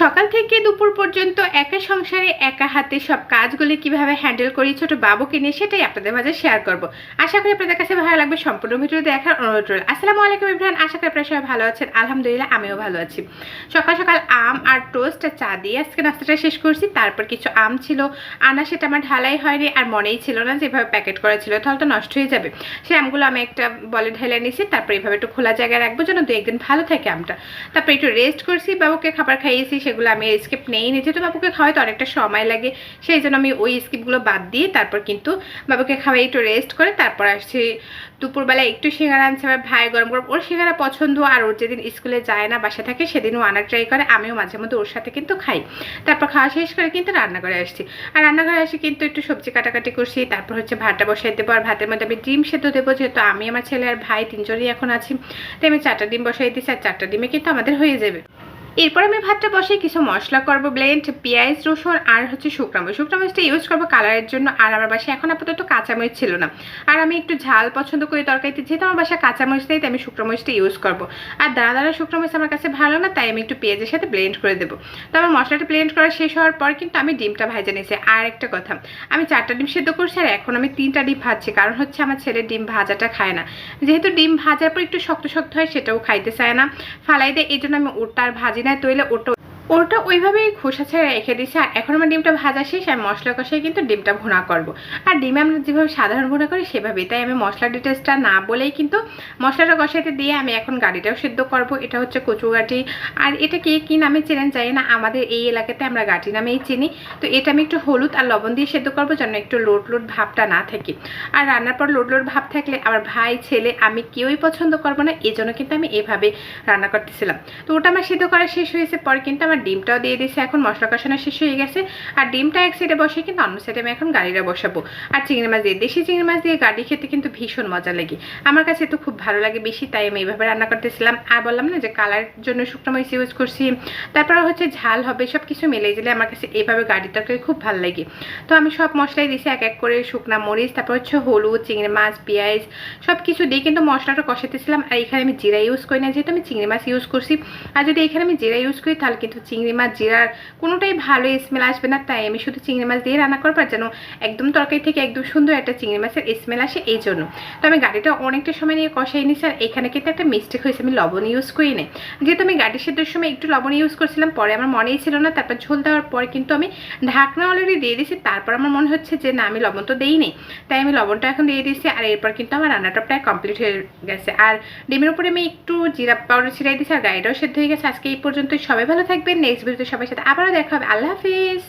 সকাল থেকে দুপুর পর্যন্ত একা সংসারে, একা হাতে সব কাজগুলি কীভাবে হ্যান্ডেল করি ছোট বাবুকে নিয়ে সেটাই আপনাদের মাঝে শেয়ার করব। আশা করি আপনাদের কাছে ভালো লাগবে সম্পূর্ণ ভিডিও দেখার অনুরোধ রইল। আসসালামু আলাইকুম ইব্রাহিম আশা করি আপনারা সবাই ভালো আছেন। আলহামদুলিল্লাহ, আমিও ভালো আছি। সকাল সকাল আম আর টোস্ট আর চা দিয়ে আজকে নাস্তাটা শেষ করছি। তারপর কিছু আম ছিল। আনা সেটা আমার ঢালাই হয়নি, আর মনেই ছিল না যে এভাবে প্যাকেট করা ছিল। তাহলে তো নষ্ট হয়ে যাবে। সেই আমগুলো আমি একটা বলে ঢেলে নিয়েছি তারপর এইভাবে একটু খোলা জায়গায় রাখব যেন দু একদিন ভালো থাকে আমটা। তারপর একটু রেস্ট করছি, বাবুকে খাবার খাইয়েছি সেগুলো আমি স্কিপ নেই নি। যেহেতু বাবুকে খাওয়াইতে অনেকটা সময় লাগে, সেই জন্য আমি ওই স্কিপগুলো বাদ দিয়ে তারপর কিন্তু বাবুকে খাওয়াই একটু রেস্ট করে, তারপর আসছি দুপুরবেলা একটু সিঙ্গারা আনছে, আমার ভাই গরম গরম, ওর সিঙ্গারা পছন্দ আর ওর যেদিন স্কুলে যায় না বাসা থাকে সেদিনও আনার ট্রাই করে, আমিও মাঝে মধ্যে ওর সাথে কিন্তু খাই। তারপর খাওয়া শেষ করে কিন্তু রান্নাঘরে আসছি। আর রান্নাঘরে আসি কিন্তু একটু সবজি কাটাকাটি করছি, তারপর হচ্ছে ভাতটা বসাই দেবো, আর ভাতের মধ্যে আমি ডিম সেদ্ধ দেবো, যেহেতু আমি আমার ছেলে আর ভাই তিনজনই এখন আছি, তাই আমি চারটা ডিম বসাই দিচ্ছি আর চারটা ডিমে কিন্তু আমাদের হয়ে যাবে। এরপর আমি ভাতটা বসে কিছু মশলা করব ব্লেন্ড পেঁয়াজ, রসুন আর হচ্ছে শুকনো মরিচ শুকনো মরিচটা ইউজ করব কালারের জন্য, আর আমার বাসায় এখন আপাতত কাঁচামরিচ ছিল না। আর আমি একটু ঝাল পছন্দ করি তরকারিতে, যেহেতু আমার বাসায় কাঁচামরিচ নেই, তাই আমি শুকনো মরিচটা ইউজ করব। আর দানা শুকনো মরিচ আমার কাছে ভালো না, তাই আমি একটু পেঁয়াজের সাথে ব্লেন্ড করে দেবো। তো আমার মশলাটা ব্লেন্ড করা শেষ হওয়ার পর কিন্তু আমি ডিমটা ভাজে নিয়েছি। আর একটা কথা, আমি চারটা ডিম সেদ্ধ করছি, আর এখন আমি তিনটা ডিম ভাজছি। কারণ হচ্ছে আমার ছেলে ডিম ভাজাটা খায় না। যেহেতু ডিম ভাজার পর একটু শক্ত শক্ত হয়, সেটাও খাইতে চায় না। ফালাই দেয় এই জন্য আমি ওটা আর ভাজি না তৈলে ওটা ওটা ওইভাবেই খোসা ছেড়ে রেখে দিছি আর এখন আমার ডিমটা ভাজা শেষ, আর মশলা কষাই কিন্তু ডিমটা ভুনা করব। আর ডিমে আমরা যেভাবে সাধারণ ভুনা করি, সেভাবেই। তাই আমি মশলা ডিটেলসটা না বলেই কিন্তু মশলাটা কষাইতে দিয়ে আমি এখন গাড়িটাও সিদ্ধ করব। এটা হচ্ছে কচু গাটি আর এটা কে কী নামে চেনেন জানি না, আমাদের এই এলাকাতে আমরা গাটি নামেই চিনি। তো এটা আমি একটু হলুদ আর লবণ দিয়ে সেদ্ধ করব যেন একটু লোট লোট ভাবটা না থাকে। আর রান্নার পর লোট লোট ভাব থাকলে আমার ভাই, ছেলে, আমি কেউই পছন্দ করব না এই জন্য কিন্তু আমি এভাবে রান্না করতেছিলাম। তো ওটা আমার সিদ্ধ করা শেষ হয়েছে, পরে কিন্তু আমার ডিমটাও দিয়ে দিয়েছি এখন মশলা কষানো শেষ হয়ে গেছে। আর ডিমটা এক সাইডে বসে কিন্তু অন্য সাইডে আমি এখন গাড়িটা বসাবো। আর চিংড়ি মাছ দিয়ে, দেশি চিংড়ি মাছ দিয়ে গাড়ি খেতে কিন্তু ভীষণ মজা লাগে। আমার কাছে তো খুব ভালো লাগে বেশি, তাই আমি এইভাবে রান্না করতেছিলাম। আর বললাম না যে কালার জন্য শুকনো মরিচ ইউজ করছি। তারপর হচ্ছে ঝাল হবে সব কিছু মিলে দিলে আমার কাছে এইভাবে গাড়ি তরকারি খুব ভালো লাগে। তো আমি সব মশলাই দিয়েছি এক এক করে শুকনা মরিচ, তারপর হচ্ছে হলুদ, চিংড়ি মাছ, পেঁয়াজ সব কিছু দিয়ে কিন্তু মশলাটা কষাতেছিলাম আর এখানে আমি জিরা ইউজ করি না, যেহেতু আমি চিংড়ি মাছ ইউজ করছি। আর যদি এখানে আমি জিরা ইউজ করি, তাহলে কিন্তু চিংড়ি মাছ জিরার কোনোটাই ভালো স্মেল আসবে না। তাই আমি শুধু চিংড়ি মাছ দিয়ে রান্না করব আর যেন একদম তরকারি থেকে একদম সুন্দর একটা চিংড়ি মাছের স্মেল আসে এই জন্য। তো আমি গাড়িটা অনেকটা সময় নিয়ে কষাই নিয়েছি আর এখানে কিন্তু একটা মিস্টেক হয়েছে, আমি লবণ ইউজ করি নাই। যেহেতু আমি গাড়ি সেদ্ধর সময় একটু লবণ ইউজ করছিলাম, পরে আমার মনেই ছিল না, তারপর ঝোল দেওয়ার পর কিন্তু আমি ঢাকনা অলরেডি দিয়ে দিয়েছি, তারপর আমার মনে হচ্ছে যে না, আমি লবণ তো দিই তাই আমি লবণটা এখন দিয়ে দিয়েছি আর এরপর কিন্তু আমার রান্নাটা প্রায় কমপ্লিট হয়ে গেছে। আর ডিমের উপরে আমি একটু জিরা পাউডার ছিটাই দিয়েছি আর গাড়িটাও সেদ্ধ হয়ে গেছে। আজকে এই পর্যন্ত সবাই ভালো থাকবেন। নেক্সট ভিডিওতে সবার সাথে আবারও দেখা হবে। আল্লাহ হাফিজ।